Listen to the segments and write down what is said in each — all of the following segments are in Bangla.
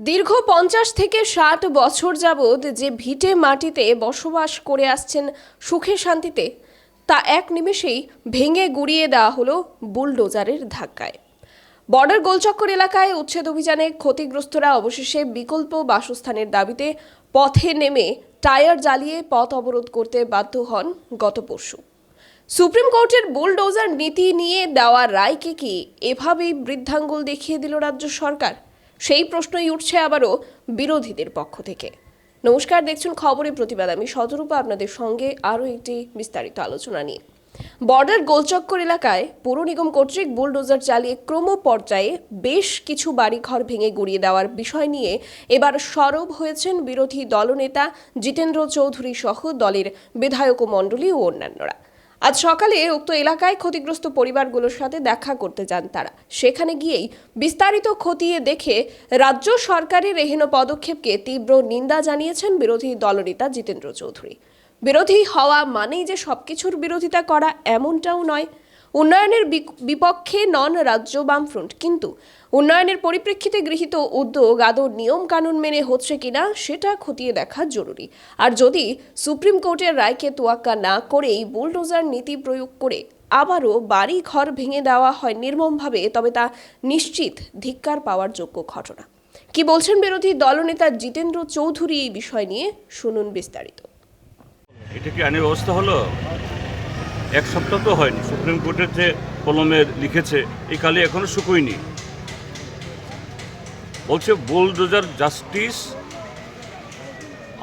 দীর্ঘ পঞ্চাশ থেকে ষাট বছর যাবৎ যে ভিটে মাটিতে বসবাস করে আসছেন সুখে শান্তিতে, তা এক নিমেষেই ভেঙে গুড়িয়ে দেওয়া হলো বুলডোজারের ধাক্কায়। বর্ডার গোলচক্কর এলাকায় উচ্ছেদ অভিযানে ক্ষতিগ্রস্তরা অবশেষে বিকল্প বাসস্থানের দাবিতে পথে নেমে টায়ার জ্বালিয়ে পথ অবরোধ করতে বাধ্য হন গত পরশু। সুপ্রিম কোর্টের বুলডোজার নীতি নিয়ে দেওয়া রায়কে কি এভাবেই বৃদ্ধাঙ্গুল দেখিয়ে দিল রাজ্য সরকার? সেই প্রশ্নই উঠছে আবারও বিরোধীদের পক্ষ থেকে। নমস্কার, দেখছেন খবরের প্রতিবাদ। আমি সদরূপা, আপনাদের সঙ্গে আরও একটি বিস্তারিত আলোচনা নিয়ে। বর্ডার গোলচক্কর এলাকায় পৌর নিগম কর্তৃক বুলডোজার চালিয়ে ক্রম পর্যায়ে বেশ কিছু বাড়িঘর ভেঙে গুড়িয়ে দেওয়ার বিষয় নিয়ে এবার সরব হয়েছেন বিরোধী দলনেতা জিতেন্দ্র চৌধুরী সহ দলের বিধায়ক মণ্ডলী ও অন্যান্যরা। আজ সকালে উক্ত এলাকায় ক্ষতিগ্রস্ত পরিবারগুলোর সাথে দেখা করতে যান তারা। সেখানে গিয়েই বিস্তারিত খতিয়ে দেখে রাজ্য সরকারের এহেন পদক্ষেপকে তীব্র নিন্দা জানিয়েছেন বিরোধী দলনেতা জিতেন্দ্র চৌধুরী। বিরোধী হওয়া মানেই যে সবকিছুর বিরোধিতা করা এমনটাও নয় উন্নয়নের বিপক্ষে নন রাজ্য বামফ্রন্ট। কিন্তু উন্নয়নের পরিপ্রেক্ষিতে গৃহীত উদ্যোগ আদৌ নিয়ম কানুন মেনে হচ্ছে কিনা সেটা খতিয়ে দেখা জরুরি। আর যদি সুপ্রিম কোর্টের রায়কে তোয়াক্কা না করেই বুলডোজার নীতি প্রয়োগ করে আবারও বাড়ি ঘর ভেঙে দেওয়া হয় নির্মমভাবে, তবে তা নিশ্চিত ধিক্কার পাওয়ার যোগ্য ঘটনা। কি বলছেন বিরোধী দলনেতা জিতেন্দ্র চৌধুরী এই বিষয় নিয়ে, শুনুন বিস্তারিত। এটা কি আইনের ব্যবস্থা হলো? এক সপ্তাহ তো হয়নি। সুপ্রিম কোর্টের যে কলমে লিখেছে, এই কালি এখনও শুকোয়নি। বলছে বুলডোজার জাস্টিস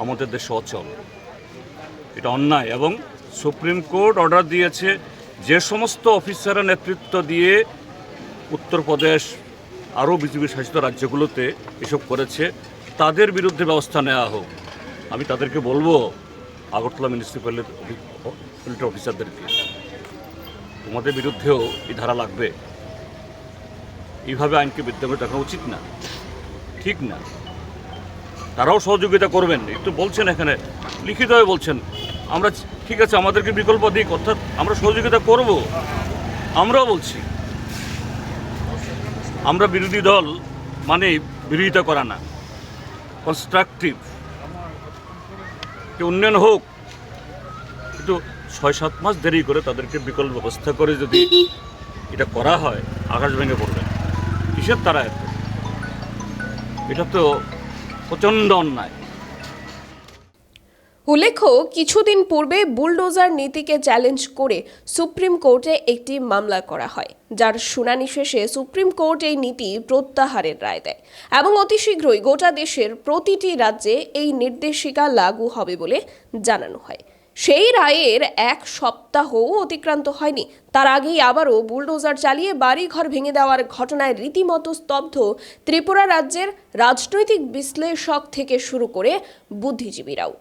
আমাদের দেশে অচল। এটা অন্যায় এবং সুপ্রিম কোর্ট অর্ডার দিয়েছে, যে সমস্ত অফিসাররা নেতৃত্ব দিয়ে উত্তরপ্রদেশ আরও বিজেপি শাসিত রাজ্যগুলোতে এসব করেছে, তাদের বিরুদ্ধে ব্যবস্থা নেওয়া হোক। আমি তাদেরকে বলব, আগরতলা মিউনিসিপ্যালিটি অফিসারদেরকে। তোমাদের বিরুদ্ধেও এই ধারা লাগবে। এইভাবে আইনকে বিদ্যাঙ্গ দেখানো উচিত না। ঠিক না। তারাও সহযোগিতা করবেন। একটু বলছেন এখানে। লিখিতভাবে বলছেন, আমরা ঠিক আছে, আমাদেরকে বিকল্প দিক, অর্থাৎ আমরা সহযোগিতা করব। আমরাও বলছি, আমরা বিরোধী দল মানে বিরোধিতা করা না। কনস্ট্রাকটিভ। উন্নয়ন হোক কিন্তু ছয় সাত মাস দেরি করে তাদেরকে বিকল্প ব্যবস্থা করে যদি এটা করা হয়, আকাশ ভেঙে পড়বে। কিসের তারা এত? এটা তো প্রচণ্ড অন্যায়। উল্লেখ্য, কিছুদিন পূর্বে বুলডোজার নীতিকে চ্যালেঞ্জ করে সুপ্রিম কোর্টে একটি মামলা করা হয়, যার শুনানি শেষে সুপ্রিম কোর্ট এই নীতি প্রত্যাহারের রায় দেয় এবং অতি শীঘ্রই গোটা দেশের প্রতিটি রাজ্যে এই নির্দেশিকা লাগু হবে বলে জানানো হয়। সেই রায়ের এক সপ্তাহও অতিক্রান্ত হয়নি। তার আগেই আবারও বুলডোজার চালিয়ে বাড়িঘর ভেঙে দেওয়ার ঘটনায় রীতিমতো স্তব্ধ ত্রিপুরা রাজ্যের রাজনৈতিক বিশ্লেষক থেকে শুরু করে বুদ্ধিজীবীরাও।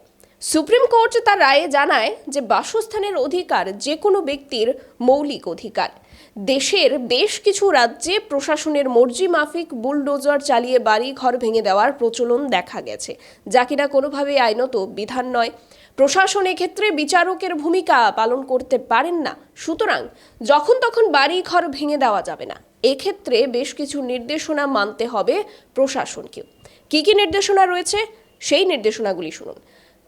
সুপ্রিম কোর্ট তার রায়ে জানায় যে বাসস্থানের অধিকার যে কোনো ব্যক্তির মৌলিক অধিকার। দেশের বেশ কিছু রাজ্যে প্রশাসনের মর্জি মাফিক বুলডোজার চালিয়ে বাড়ি ঘর ভেঙে দেওয়ার প্রচলন দেখা গেছে, যা কিনা কোনোভাবেই আইনত বিধান নয়। প্রশাসন ক্ষেত্রে বিচারকের ভূমিকা পালন করতে পারেন না। সুতরাং যখন তখন বাড়ি ঘর ভেঙে দেওয়া যাবে না। এক্ষেত্রে বেশ কিছু নির্দেশনা মানতে হবে প্রশাসনকেও। কী কী নির্দেশনা রয়েছে? সেই নির্দেশনাগুলি শুনুন।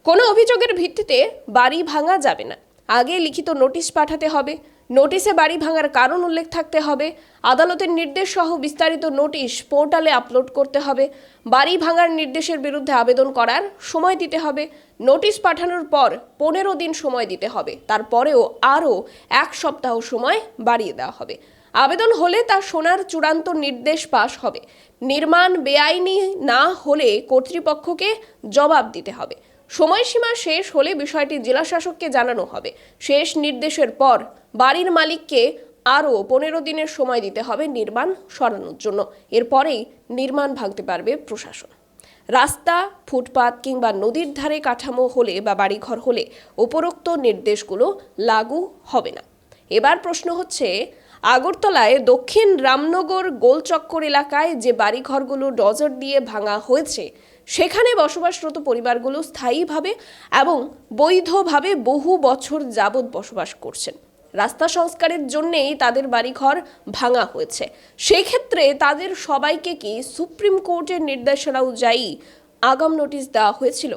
কোনো অভিযোগের ভিত্তিতে বাড়ি ভাঙা যাবে না। আগে লিখিত নোটিশ পাঠাতে হবে। নোটিশে বাড়ি ভাঙার কারণ উল্লেখ থাকতে হবে। আদালতের নির্দেশ সহ বিস্তারিত নোটিশ পোর্টালে আপলোড করতে হবে। বাড়ি ভাঙার নির্দেশের বিরুদ্ধে আবেদন করার সময় দিতে হবে। নোটিশ পাঠানোর পর পনেরো দিন সময় দিতে হবে। তারপরেও আরও এক সপ্তাহ সময় বাড়িয়ে দেওয়া হবে। আবেদন হলে তা সোনার চূড়ান্ত নির্দেশ পাশ হবে। নির্মাণ বেআইনি না হলে কর্তৃপক্ষকে জবাব দিতে হবে। সময়সীমা শেষ হলে বিষয়টি জেলাশাসককে জানানো হবে। শেষ নির্দেশের পর বাড়ির মালিককে আরও পনেরো দিনের সময় দিতে হবে নির্মাণ সরানোর জন্য। এরপরেই নির্মাণ ভাঙতে পারবে প্রশাসন। রাস্তা, ফুটপাত কিংবা নদীর ধারে কাঠামো হলে বা বাড়িঘর হলে উপরোক্ত নির্দেশগুলো লাগু হবে না। এবার প্রশ্ন হচ্ছে, আগরতলায় দক্ষিণ রামনগর গোলচক্কর এলাকায় যে বাড়িঘরগুলো ডজর দিয়ে ভাঙা হয়েছে, সেখানে বসবাসরত পরিবারগুলো স্থায়ীভাবে এবং বৈধভাবে বহু বছর যাবৎ বসবাস করছেন। রাস্তা সংস্কারের জন্যেই তাদের বাড়িঘর ভাঙা হয়েছে। সেক্ষেত্রে তাদের সবাইকে কি সুপ্রিম কোর্টের নির্দেশনা অনুযায়ী আগাম নোটিশ দেওয়া হয়েছিল?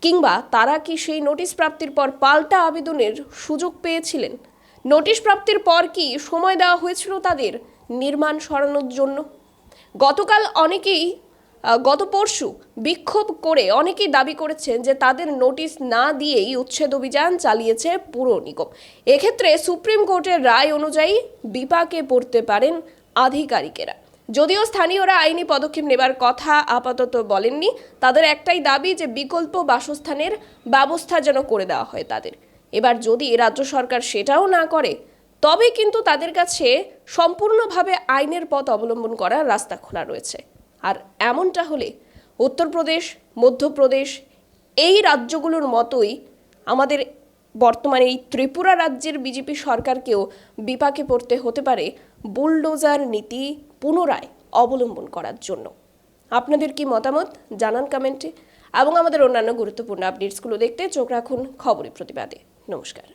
কিংবা তারা কি সেই নোটিশ প্রাপ্তির পর পাল্টা আবেদনের সুযোগ পেয়েছিলেন? নোটিশ প্রাপ্তির পর কি সময় দেওয়া হয়েছিল তাদের নির্মাণ সরানোর জন্য? গতকাল অনেকেই গত পরশু বিক্ষোভ করে অনেকেই দাবি করেছেন যে তাদের নোটিশ না দিয়েই উচ্ছেদ অভিযান চালিয়েছে পুর নিগম। এক্ষেত্রে সুপ্রিম কোর্টের রায় অনুযায়ী বিপাকে পড়তে পারেন আধিকারিকেরা। যদিও স্থানীয়রা আইনি পদক্ষেপ নেবার কথা আপাতত বলেননি, তাদের একটাই দাবি যে বিকল্প বাসস্থানের ব্যবস্থা যেন করে দেওয়া হয় তাদের। এবার যদি রাজ্য সরকার সেটাও না করে তবে কিন্তু তাদের কাছে সম্পূর্ণভাবে আইনের পথ অবলম্বন করার রাস্তা খোলা রয়েছে। আর এমনটা হলে উত্তরপ্রদেশ, মধ্যপ্রদেশ এই রাজ্যগুলোর মতোই আমাদের বর্তমানে এই ত্রিপুরা রাজ্যের বিজেপি সরকারকেও বিপাকে পড়তে হতে পারে বুলডোজার নীতি পুনরায় অবলম্বন করার জন্য। আপনাদের কি মতামত জানান কমেন্টে এবং আমাদের অন্যান্য গুরুত্বপূর্ণ আপডেটসগুলো দেখতে চোখ রাখুন খবরের প্রতিবাদে। নমস্কার।